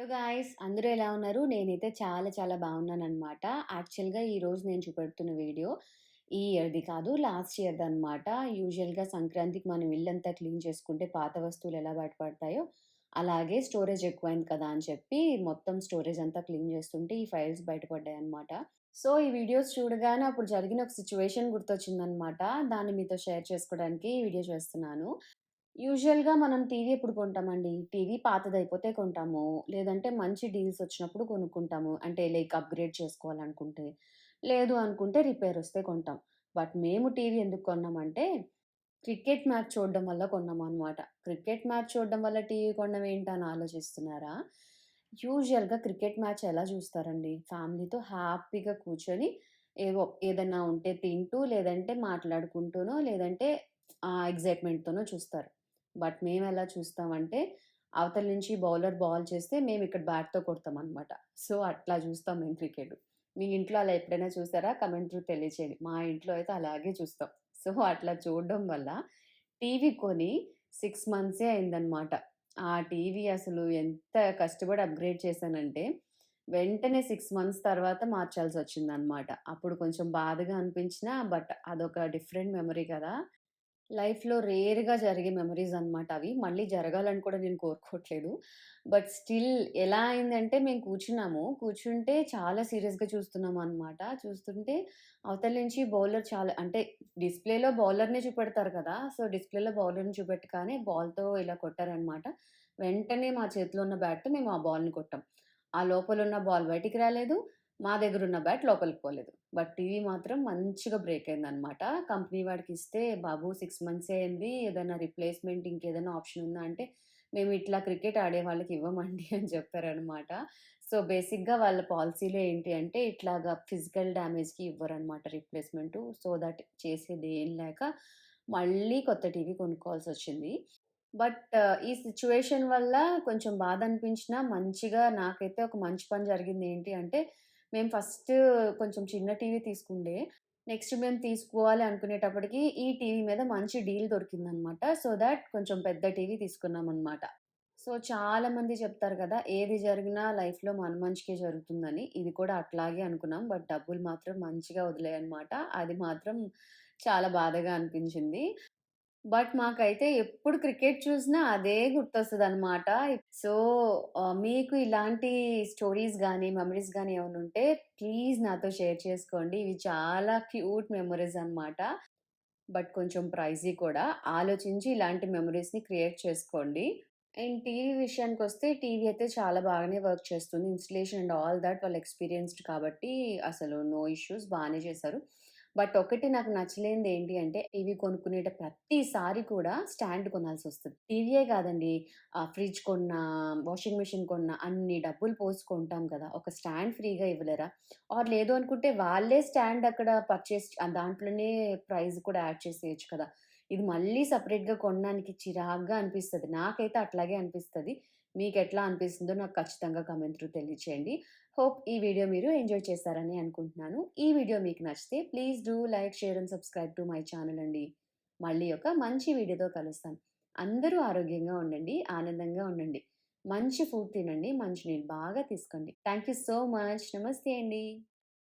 Hello guys అందరూ ఎలా ఉన్నారు? నేనైతే చాలా చాలా బాగున్నాననమాట. యాక్చువల్‌గా ఈరోజు నేను చూపెడుతున్న వీడియో ఈ ఇయర్‌ది కాదు. లాస్ట్ ఇయర్‌దనమాట. యూజువల్‌గా సంక్రాంతికి మనం ఇల్లంతా క్లీన్ చేసుకుంటే పాత వస్తువులు ఎలా బయటపడతాయో, అలాగే స్టోరేజ్ ఎక్కువైంది కదా అని చెప్పి మొత్తం స్టోరేజ్ అంతా క్లీన్ చేస్తుంటే ఈ ఫైల్స్ బయటపడ్డాయి అనమాట సో, ఈ వీడియోస్ చూడగానే అప్పుడు జరిగిన ఒక సిచ్యువేషన్ గుర్తొచ్చిందనమాట. దాన్ని మీతో షేర్ చేసుకోవడానికి ఈ వీడియో చేస్తున్నాను. యూజువల్‌గా మనం టీవీ ఎప్పుడు కొంటామండి? టీవీ పాతదైపోతే కొంటాము. లేదంటే మంచి డీల్స్ వచ్చినప్పుడు కొనుక్కుంటాము. అంటే లైక్ అప్‌గ్రేడ్ చేసుకోవాలనుకుంటే. లేదు అనుకుంటే రిపేర్ వస్తే కొంటాం. బట్ మేము టీవీ ఎందుకు కొన్నామంటే క్రికెట్ మ్యాచ్ చూడడం వల్ల కొన్నాం అనమాట క్రికెట్ మ్యాచ్ చూడడం వల్ల టీవీ కొనడం ఏంటని ఆలోచిస్తున్నారా? యూజువల్‌గా క్రికెట్ మ్యాచ్ ఎలా చూస్తారండి? ఫ్యామిలీతో హ్యాపీగా కూర్చొని ఏవో ఏదన్నా ఉంటే తింటూ, లేదంటే మాట్లాడుకుంటూనో, లేదంటే ఆ ఎక్సైట్‌మెంట్‌తోనో చూస్తారు. బట్ మేము ఎలా చూస్తామంటే అవతల నుంచి బౌలర్ బాల్ చేస్తే మేము ఇక్కడ బ్యాట్‌తో కొడతాం అనమాట సో, అట్లా చూస్తాం మేము క్రికెట్. మీ ఇంట్లో అలా ఎప్పుడైనా చూసారా? కమెంట్ తెలియచేయండి. మా ఇంట్లో అయితే అలాగే చూస్తాం. సో, అట్లా చూడడం వల్ల టీవీ కొని సిక్స్ మంత్సే అయిందనమాట. ఆ టీవీ అసలు ఎంత కష్టపడి అప్‌గ్రేడ్ చేశానంటే, వెంటనే సిక్స్ మంత్స్ తర్వాత మార్చాల్సి వచ్చిందనమాట అప్పుడు కొంచెం బాధగా అనిపించినా బట్ అదొక డిఫరెంట్ మెమరీ కదా! లైఫ్‌లో రేర్‌గా జరిగే మెమరీస్ అనమాట అవి. మళ్ళీ జరగాలని కూడా నేను కోరుకోవట్లేదు. బట్ స్టిల్ ఎలా అయిందంటే మేము కూర్చున్నాము. కూర్చుంటే చాలా సీరియస్‌గా చూస్తున్నామనమాట. చూస్తుంటే అవతల నుంచి బౌలర్ చాలా అంటే డిస్‌ప్లేలో బౌలర్‌నే చూపెడతారు కదా! సో, డిస్‌ప్లేలో బౌలర్‌ని చూపెట్టగానే బాల్‌తో ఇలా కొట్టారనమాట. వెంటనే మా చేతిలో ఉన్న బ్యాట్‌తో మేము ఆ బాల్‌ని కొట్టాం. ఆ లోపల ఉన్న బాల్ బయటికి రాలేదు. మా దగ్గర ఉన్న బ్యాట్ లోపలికి పోలేదు. బట్ టీవీ మాత్రం మంచిగా బ్రేక్ అయిందనమాట. కంపెనీ వాడికి ఇస్తే బాబు సిక్స్ మంత్స్ అయింది. ఏదైనా రిప్లేస్‌మెంట్ ఇంకేదైనా ఆప్షన్ ఉందా అంటే, మేము ఇట్లా క్రికెట్ ఆడే వాళ్ళకి ఇవ్వమండి అని చెప్పారనమాట. సో, బేసిక్‌గా వాళ్ళ పాలసీలు ఏంటి అంటే ఇట్లాగా ఫిజికల్ డ్యామేజ్‌కి ఇవ్వరనమాట రిప్లేస్‌మెంటు. సో, దట్ చేసేదేం లేక మళ్ళీ కొత్త టీవీ కొనుక్కోవాల్సి వచ్చింది బట్ ఈ సిచ్యువేషన్ వల్ల కొంచెం బాధ అనిపించినా మంచిగా నాకైతే ఒక మంచి పని జరిగింది ఏంటి అంటే, మేము ఫస్ట్ కొంచెం చిన్న టీవీ తీసుకుండే. నెక్స్ట్ మేము తీసుకోవాలి అనుకునేటప్పటికి ఈ టీవీ మీద మంచి డీల్ దొరికిందనమాట. సో, దట్ కొంచెం పెద్ద టీవీ తీసుకున్నామనమాట. సో, చాలామంది చెప్తారు కదా! ఏది జరిగినా లైఫ్‌లో మన మంచికే జరుగుతుందని. ఇది కూడా అట్లాగే అనుకున్నాం. బట్ డబ్బులు మాత్రం మంచిగా వదిలేయనమాట అది మాత్రం చాలా బాధగా అనిపించింది. బట్ మాకైతే ఎప్పుడు క్రికెట్ చూసినా అదే గుర్తొస్తుంది అనమాట సో, మీకు ఇలాంటి స్టోరీస్ కానీ మెమరీస్ కానీ ఏమైనా ఉంటే ప్లీజ్ నాతో షేర్ చేసుకోండి. ఇవి చాలా క్యూట్ మెమరీస్ అనమాట. బట్ కొంచెం ప్రైజీ కూడా. ఆలోచించి ఇలాంటి మెమరీస్ని క్రియేట్ చేసుకోండి. అండ్ టీవీ విషయానికొస్తే టీవీ అయితే చాలా బాగానే వర్క్ చేస్తుంది. ఇన్‌స్టలేషన్ అండ్ ఆల్ దాట్ వాళ్ళు ఎక్స్‌పీరియన్స్‌డ్ కాబట్టి అసలు నో ఇష్యూస్ బాగానే చేశారు. బట్ ఒకటి నాకు నచ్చలేనిది ఏంటి అంటే టీవీ కొనుక్కునేట ప్రతిసారి కూడా స్టాండ్ కొనాల్సి వస్తుంది టీవీయే కాదండి ఆ ఫ్రిడ్జ్ కొన్నా, వాషింగ్ మెషిన్ కొన్నా అన్ని డబ్బులు పోసుకుంటాం కదా! ఒక స్టాండ్ ఫ్రీగా ఇవ్వలేరా? ఆర్ లేదు అనుకుంటే వాళ్ళే స్టాండ్ అక్కడ పర్చేస్ దాంట్లోనే ప్రైస్ కూడా యాడ్ చేసేయచ్చు కదా! ఇది మళ్ళీ సపరేట్గా కొనడానికి చిరాకుగా అనిపిస్తుంది నాకైతే అట్లాగే అనిపిస్తుంది మీకు ఎట్లా అనిపిస్తుందో నాకు ఖచ్చితంగా కమెంట్ త్రూ తెలియచేయండి. హోప్ ఈ వీడియో మీరు ఎంజాయ్ చేశారని అనుకుంటున్నాను. ఈ వీడియో మీకు నచ్చితే please do like, share and subscribe to my channel అండి. మళ్ళీ ఒక మంచి వీడియోతో కలుస్తాను. అందరూ ఆరోగ్యంగా ఉండండి. ఆనందంగా ఉండండి. మంచి ఫుడ్ తినండి. మంచి నీళ్ళు బాగా తీసుకోండి. Thank you so much. నమస్తే అండి.